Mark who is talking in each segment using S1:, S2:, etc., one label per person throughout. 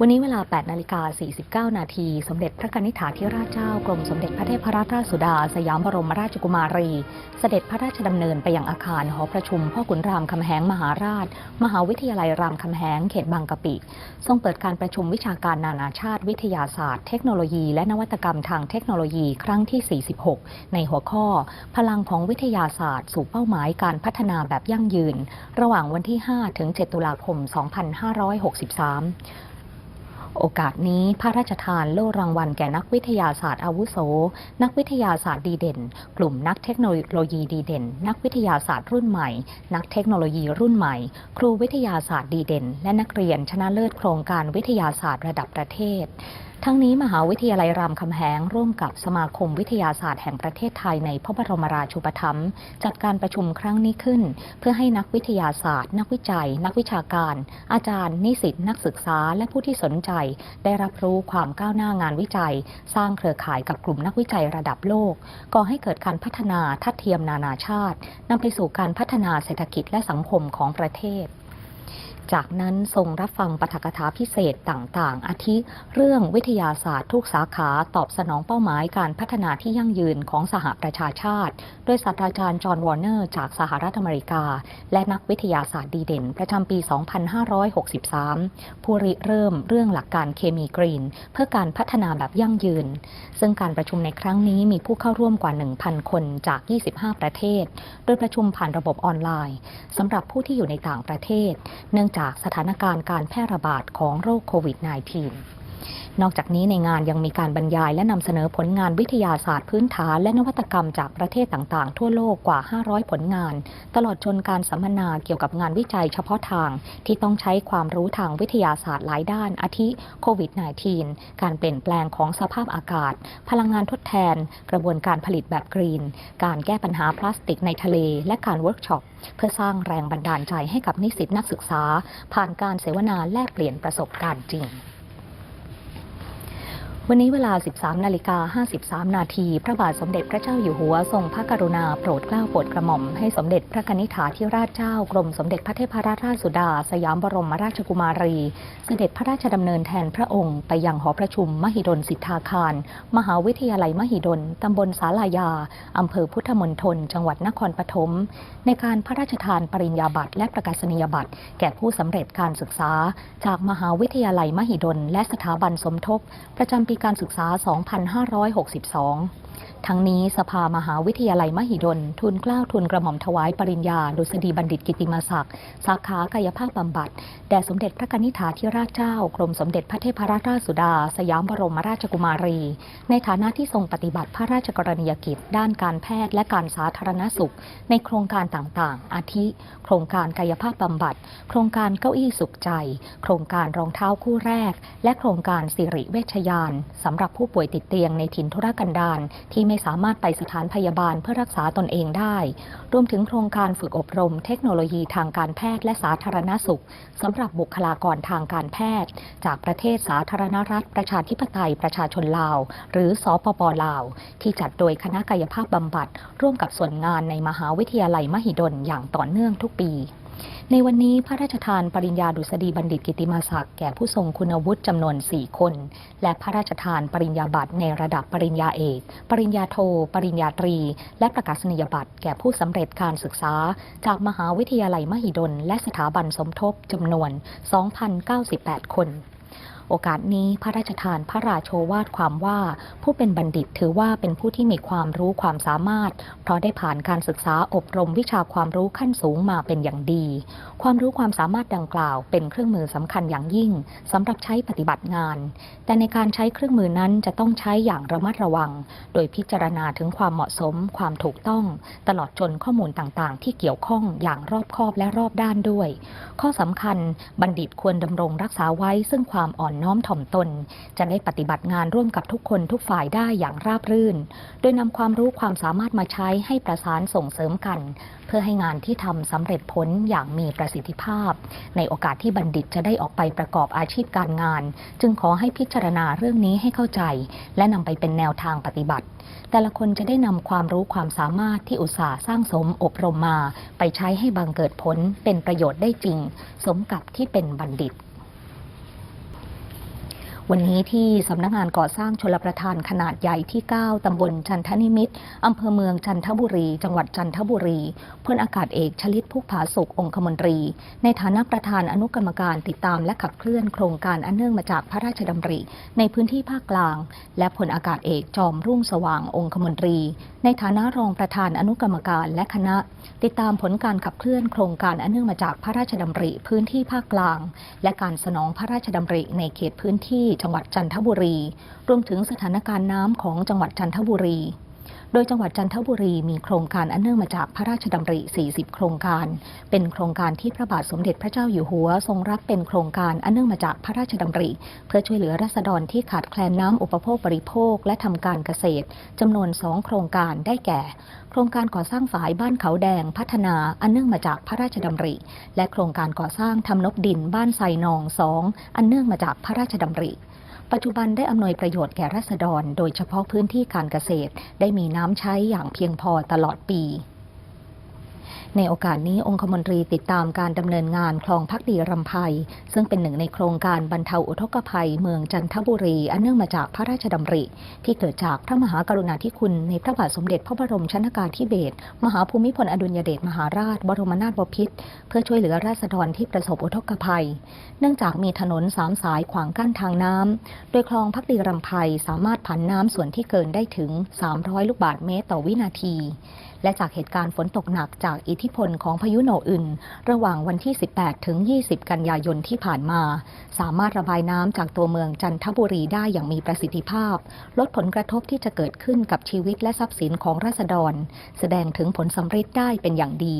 S1: วันนี้เวลา 8 นาฬิกา 49 นาที สมเด็จพระกนิษฐาธิราชเจ้ากรมสมเด็จพระเทพรัตนราชสุดา สยามบรมราชกุมารี เสด็จพระราชดำเนินไปยังอาคารหอประชุม พ่อขุนรามคำแหงมหาราช มหาวิทยาลัยรามคำแหงเขตบางกะปิ ทรงเปิดการประชุมวิชาการนานาชาติ วิทยาศาสตร์ เทคโนโลยี และนวัตกรรมทางเทคโนโลยีครั้งที่ 46 ในหัวข้อ พลังของวิทยาศาสตร์ สู่เป้าหมายการพัฒนาแบบยั่งยืน ระหว่างวันที่ 5 ถึง 7 ตุลาคม 2563 โอกาสนี้พระราชทานโล่รางวัลแก่นักวิทยาศาสตร์อาวุโส นักวิทยาศาสตร์ดีเด่น กลุ่มนักเทคโนโลยีดีเด่น นักวิทยาศาสตร์รุ่นใหม่ นักเทคโนโลยีรุ่นใหม่ ครูวิทยาศาสตร์ดีเด่น และนักเรียนชนะเลิศโครงการวิทยาศาสตร์ระดับประเทศ ทั้งนี้มหาวิทยาลัยรามคำแหงร่วมกับสมาคมวิทยาศาสตร์แห่งประเทศไทยในพระบรมราชูปถัมภ์จัดการประชุมครั้งนี้ขึ้น เพื่อให้นักวิทยาศาสตร์ นักวิจัย นักวิชาการ อาจารย์ นิสิตนักศึกษา และผู้ที่สนใจ ได้รับรู้ความก้าวหน้างานวิจัย สร้างเครือข่ายกับกลุ่มนักวิจัยระดับโลกก่อให้เกิดการพัฒนาทัดเทียมนานาชาตินำไปสู่การพัฒนาเศรษฐกิจและสังคมของประเทศ จากนั้นทรงรับฟังปาฐกถาพิเศษต่างๆ อาทิเรื่องวิทยาศาสตร์ทุกสาขาตอบสนองเป้าหมายการพัฒนาที่ยั่งยืนของสหประชาชาติ โดยศาสตราจารย์จอห์นวอร์เนอร์จากสหรัฐอเมริกา และนักวิทยาศาสตร์ดีเด่น ประจำปี 2563 ผู้ริเริ่มเรื่องหลักการเคมีกรีน เพื่อการพัฒนาแบบยั่งยืน ซึ่งการประชุมในครั้งนี้มีผู้เข้าร่วมกว่า 1,000 คนจาก 25 ประเทศ โดยประชุมผ่านระบบออนไลน์สำหรับผู้ที่อยู่ในต่างประเทศเนื่องจากสถานการณ์การแพร่ระบาดของโรคโควิด -19 นอกจากนี้ในงานยังมีการบรรยายและนำเสนอผลงานวิทยาศาสตร์พื้นฐานและนวัตกรรมจากประเทศต่างๆ ทั่วโลกกว่า 500 ผลงาน ตลอดจนการสัมมนาเกี่ยวกับงานวิจัยเฉพาะทาง ที่ต้องใช้ความรู้ทางวิทยาศาสตร์หลายด้าน อาทิโควิด -19 การเปลี่ยนแปลงของสภาพอากาศ พลังงานทดแทน กระบวนการผลิตแบบกรีน การแก้ปัญหาพลาสติกในทะเล และการเวิร์กช็อปเพื่อสร้างแรงบันดาลใจให้กับนิสิตนักศึกษา ผ่านการเสวนาแลกเปลี่ยนประสบการณ์จริง วันนี้เวลา 13 นาฬิกา 53 นาที พระบาทสมเด็จพระเจ้าอยู่หัวทรงพระกรุณาโปรดเกล้าโปรดกระหม่อม ให้สมเด็จพระนิษฐาธิราชเจ้ากรมสมเด็จพระเทพรัตนราชสุดา สยามบรมราชกุมารี เสด็จพระราชดำเนินแทนพระองค์ ไปยังหอประชุมมหิดลสิทธาคาร มหาวิทยาลัยมหิดล ตำบลสาลายา อำเภอพุทธมณฑล จังหวัดนครปฐม ในการพระราชทานปริญญาบัตรและประกาศนียบัตร แก่ผู้สำเร็จการศึกษา จากมหาวิทยาลัยมหิดล และสถาบันสมทบ ประจำปีการศึกษา 2562 ทั้งนี้สภามหาวิทยาลัยมหิดล ทุนกล้าวทุนกระหม่อมถวายปริญญาดุษฎีบัณฑิตกิติมศักดิ์สาขากายภาพบำบัด แด่สมเด็จพระนิษฐาธิราชเจ้า กรมสมเด็จพระเทพรัตนราชสุดา สยามบรมราชกุมารี ในฐานะที่ทรงปฏิบัติพระราชกรณียกิจ ด้านการแพทย์และการสาธารณสุข ในโครงการต่างๆ อาทิ โครงการกายภาพบำบัด โครงการเก้าอี้สุขใจ โครงการรองเท้าคู่แรก และโครงการสิริเวชยานสำหรับผู้ป่วยติดเตียงในถิ่นทุรกันดารที่ไม่สามารถไปสถานพยาบาลเพื่อรักษาตนเองได้ รวมถึงโครงการฝึกอบรม เทคโนโลยีทางการแพทย์และสาธารณสุขสำหรับบุคลากรทางการแพทย์ จากประเทศสาธารณรัฐ ประชาธิปไตยประชาชนลาว หรือสปปลาว ที่จัดโดยคณะกายภาพบำบัด ร่วมกับส่วนงานในมหาวิทยาลัยมหิดลอย่างต่อเนื่องทุกปี ในวันนี้พระราชทานปริญญาดุษฎีบัณฑิตกิติมาศักดิ์แก่ผู้ทรงคุณวุฒิจำนวน 4 คน และพระราชทานปริญญาบัตรในระดับปริญญาเอก ปริญญาโท ปริญญาตรี และประกาศนียบัตรแก่ผู้สำเร็จการศึกษา จากมหาวิทยาลัยมหิดล และสถาบันสมทบจำนวน 2,098 คน โอกาสนี้พระราชทานพระราโชวาทความว่า ผู้เป็นบัณฑิตถือว่าเป็นผู้ที่มีความรู้ความสามารถ เพราะได้ผ่านการศึกษาอบรมวิชาความรู้ขั้นสูงมาเป็นอย่างดี ความรู้ความสามารถดังกล่าว เป็นเครื่องมือสำคัญอย่างยิ่งสำหรับใช้ปฏิบัติงาน แต่ในการใช้เครื่องมือนั้นจะต้องใช้อย่างระมัดระวัง โดยพิจารณาถึงความเหมาะสม ความถูกต้อง ตลอดจนข้อมูลต่างๆ ที่เกี่ยวข้องอย่างรอบคอบและรอบด้านด้วย ข้อสำคัญบัณฑิตควรดำรงรักษาไว้ซึ่งความอ่อนอนน้อมถ่อมตน จะได้ปฏิบัติงานร่วมกับทุกคนทุกฝ่ายได้อย่างราบรื่น โดยนำความรู้ความสามารถมาใช้ให้ประสานส่งเสริมกัน เพื่อให้งานที่ทำสำเร็จผลอย่างมีประสิทธิภาพ ในโอกาสที่บัณฑิตจะได้ออกไปประกอบอาชีพการงาน จึงขอให้พิจารณาเรื่องนี้ให้เข้าใจ และนำไปเป็นแนวทางปฏิบัติ แต่ละคนจะได้นำความรู้ความสามารถที่อุตสาห์สร้างสมอบรมมา ไปใช้ให้บังเกิดผลเป็นประโยชน์ได้จริง สมกับที่เป็นบัณฑิต วันนี้ที่สำนักงานก่อสร้างชลประทานขนาดใหญ่ที่ 9 ตำบลจันทนิมิตรอำเภอเมืองจันทบุรี จังหวัดจันทบุรีพลอากาศเอกชลิตพุกผาสุของคมนตรี ในฐานะประธานอนุกรรมการติดตามและขับเคลื่อนโครงการอันเนื่องมาจากพระราชดำริ ในพื้นที่ภาคกลาง และพลอากาศเอกจอมรุ่งสว่างองคมนตรี ในฐานะรองประธานอนุกรรมการและคณะ ติดตามผลการขับเคลื่อนโครงการอันเนื่องมาจากพระราชดำริ พื้นที่ภาคกลาง และการสนองพระราชดำริในเขตพื้นที่จังหวัดจันทบุรี รวมถึงสถานการณ์น้ำของจังหวัดจันทบุรี โดยจังหวัดจันทบุรีมีโครงการอันเนื่องมาจากพระราชดำริ 40 โครงการ เป็นโครงการที่พระบาทสมเด็จพระเจ้าอยู่หัว ทรงรับเป็นโครงการอันเนื่องมาจากพระราชดำริ เพื่อช่วยเหลือราษฎรที่ขาดแคลนน้ำอุปโภคบริโภค และทำการเกษตรจำนวน 2 โครงการได้แก่โครงการก่อสร้างฝายบ้านเขาแดงพัฒนาอันเนื่องมาจากพระราชดำริ และโครงการก่อสร้างทำนบดินบ้านไซนองสองอันเนื่องมาจากพระราชดำริ ปัจจุบันได้อำนวยประโยชน์แก่ราษฎร โดยเฉพาะพื้นที่การเกษตร ได้มีน้ำใช้อย่างเพียงพอตลอดปี ในโอกาสนี้องคมนตรีติดตามการดำเนินงานคลองพักดีรำไพซึ่งเป็นหนึ่งในโครงการบรรเทาอุทกภัยเมืองจันทบุรี อันเนื่องมาจากพระราชดำริ ที่เกิดจากพระมหากรุณาธิคุณในพระบาทสมเด็จพระบรมชนากาธิเบศรมหาภูมิพลอดุลยเดชมหาราช บรมนาถบพิตรเพื่อช่วยเหลือราษฎรที่ประสบอุทกภัย เนื่องจากมีถนนสามสายขวางกั้นทางน้ำโดยคลองพักดีรำไพสามารถผันน้ำส่วนที่เกินได้ถึง 300 ลูกบาศก์เมตรต่อวินาที และจากเหตุการณ์ฝนตกหนักจากอิทธิพลของพายุโนอึน ระหว่างวันที่ 18 ถึง 20 กันยายนที่ผ่านมา สามารถระบายน้ำจากตัวเมืองจันทบุรีได้อย่างมีประสิทธิภาพ ลดผลกระทบที่จะเกิดขึ้นกับชีวิตและทรัพย์สินของราษฎร แสดงถึงผลสำฤทธิ์ได้เป็นอย่างดี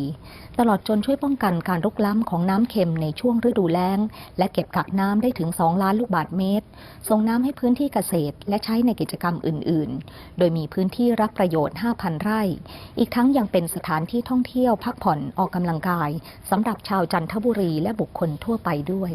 S1: ตลอดจนช่วยป้องกันการรุกล้ำของน้ำเค็มในช่วงฤดูแล้ง และเก็บกักน้ำได้ถึง 2 ล้านลูกบาศก์เมตร ส่งน้ำให้พื้นที่เกษตร และใช้ในกิจกรรมอื่น ๆ โดยมีพื้นที่รับประโยชน์ 5,000 ไร่ อีกทั้งยังเป็นสถานที่ท่องเที่ยวพัพักผ่อนออกกำลังกายสำหรับชาวจันทบุรีและบุคคลทั่วไปด้วย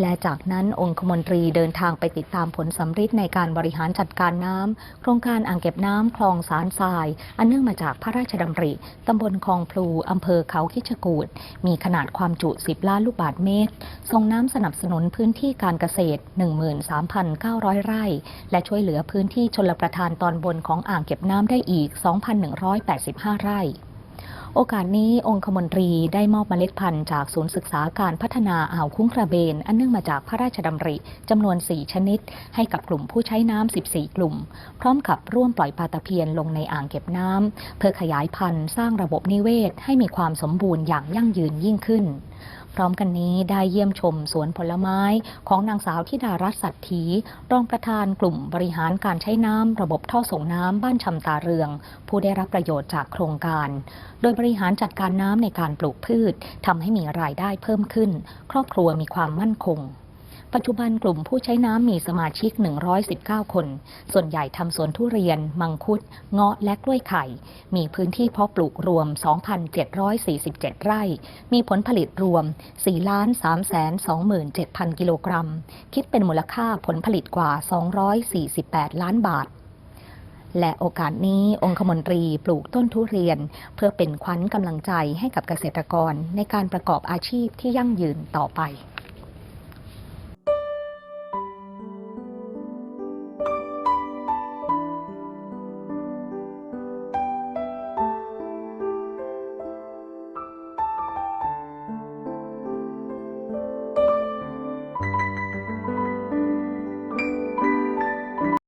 S1: และจากนั้นองคมนตรีเดินทางไปติดตามผลสำฤทธิ์ในการบริหารจัดการน้ำโครงการอ่างเก็บน้ำคลองสารทราย อันเนื่องมาจากพระราชดำริตำบลคลองพลูอำเภอเขาคิชกูดมีขนาดความจุ 10 ล้านลูกบาศก์เมตร ส่งน้ำสนับสนุนพื้นที่การเกษตร 13,900 ไร่ และช่วยเหลือพื้นที่ชลประทานตอนบนของอ่างเก็บน้ำได้อีก 2,185 ไร่ โอกาสนี้องคมนตรีได้มอบเมล็ดพันธุ์จากศูนย์ศึกษาการพัฒนาอ่าวคุ้งกระเบน อันเนื่องมาจากพระราชดำริจำนวน 4 ชนิด ให้กับกลุ่มผู้ใช้น้ำ 14 กลุ่ม พร้อมกับร่วมปล่อยปลาตะเพียนลงในอ่างเก็บน้ำ เพื่อขยายพันธุ์สร้างระบบนิเวศให้มีความสมบูรณ์อย่างยั่งยืนยิ่งขึ้น พร้อมกันนี้ได้เยี่ยมชมสวนผลไม้ของนางสาวธิดารัตน์สัตถีรองประธานกลุ่มบริหารการใช้น้ำระบบท่อส่งน้ำบ้านชำตาเรือง ผู้ได้รับประโยชน์จากโครงการ โดยบริหารจัดการน้ำในการปลูกพืชทำให้มีรายได้เพิ่มขึ้น ครอบครัวมีความมั่นคง ปัจจุบันกลุ่มผู้ใช้น้ำมีสมาชิก 119 คน ส่วนใหญ่ทำสวนทุเรียน มังคุด เงาะและกล้วยไข่ มีพื้นที่เพาะปลูกรวม 2,747 ไร่ มีผลผลิตรวม 4,327,000 กิโลกรัม คิดเป็นมูลค่าผลผลิตกว่า 248 ล้านบาทและโอกาสนี้องคมนตรีปลูกต้นทุเรียน เพื่อเป็นขวัญกำลังใจให้กับเกษตรกรในการประกอบอาชีพที่ยั่งยืนต่อไป